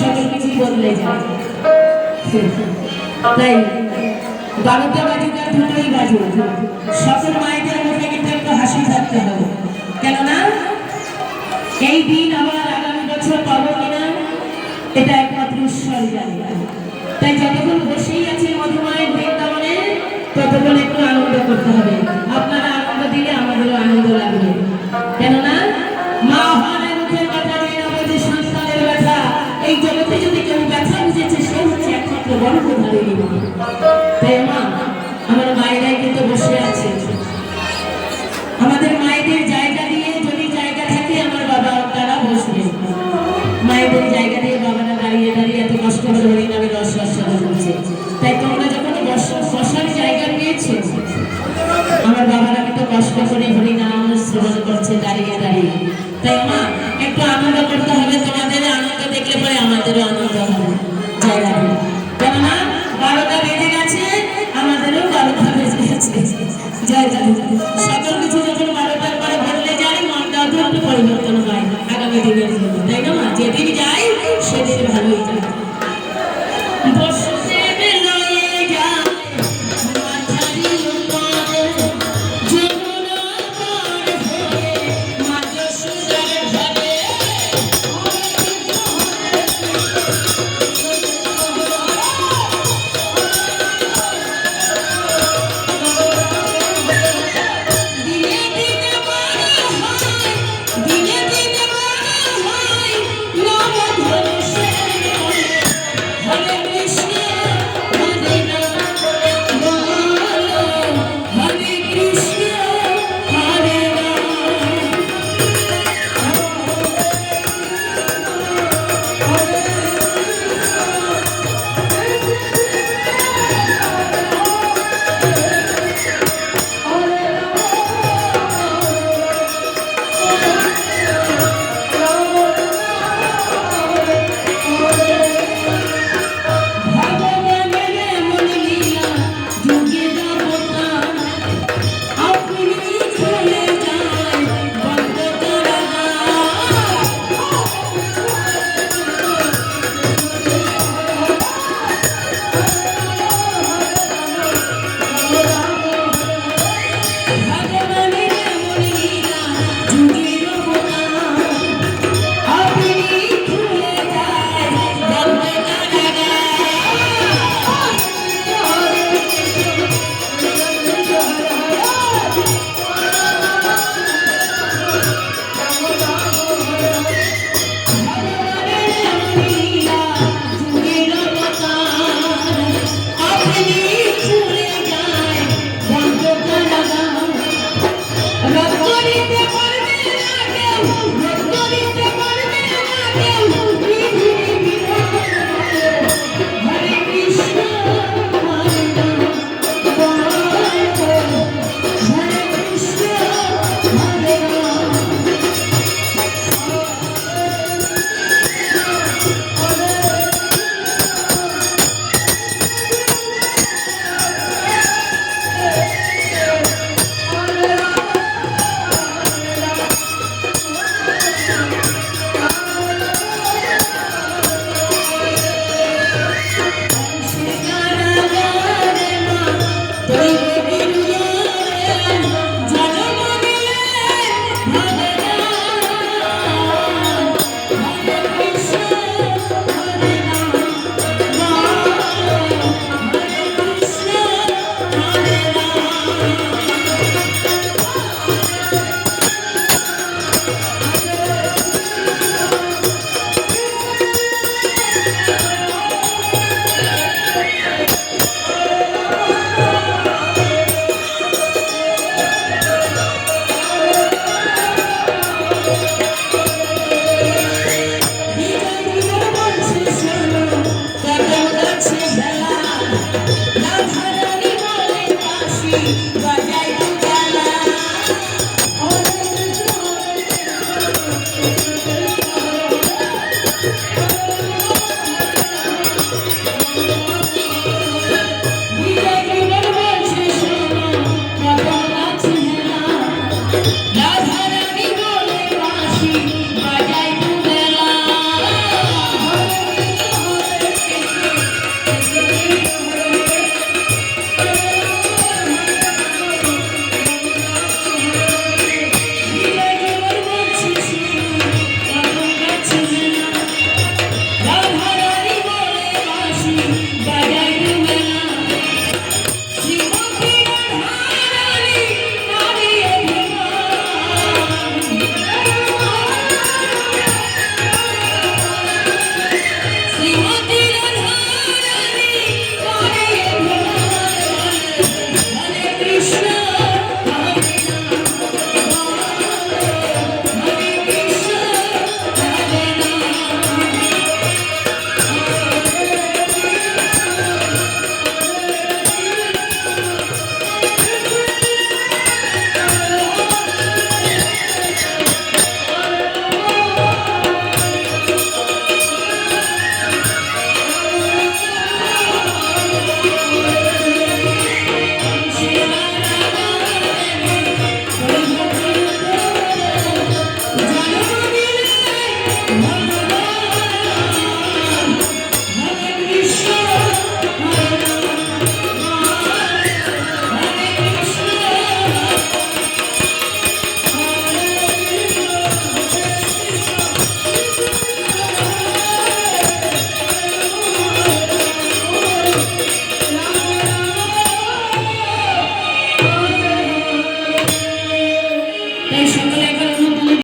সকল কিছু বদলে কিন্তু একটু হাসি থাকতে হবে। কেননা, এই দিন আবার আগামী বছর পাবো কিনা, এটা তাই মা, আমার মায়েরাই কিন্তু বসে আছে। আমাদের মায়েদের জায়গা দিয়ে যদি জায়গা থাকে, আমার বাবা, তারা বসবে। মায়েদের জায়গা দিয়ে বাবারা দাঁড়িয়ে দাঁড়িয়ে এত কষ্ট করে হরি নামে রস রসালো করছে। তাই তোমরা যখন বস- বসার জায়গা পেয়েছ, আমার বাবারা কিন্তু কষ্ট করে হরি নাম শ্রবণ করছে দাঁড়িয়ে দাঁড়িয়ে। তাই মা Sorry.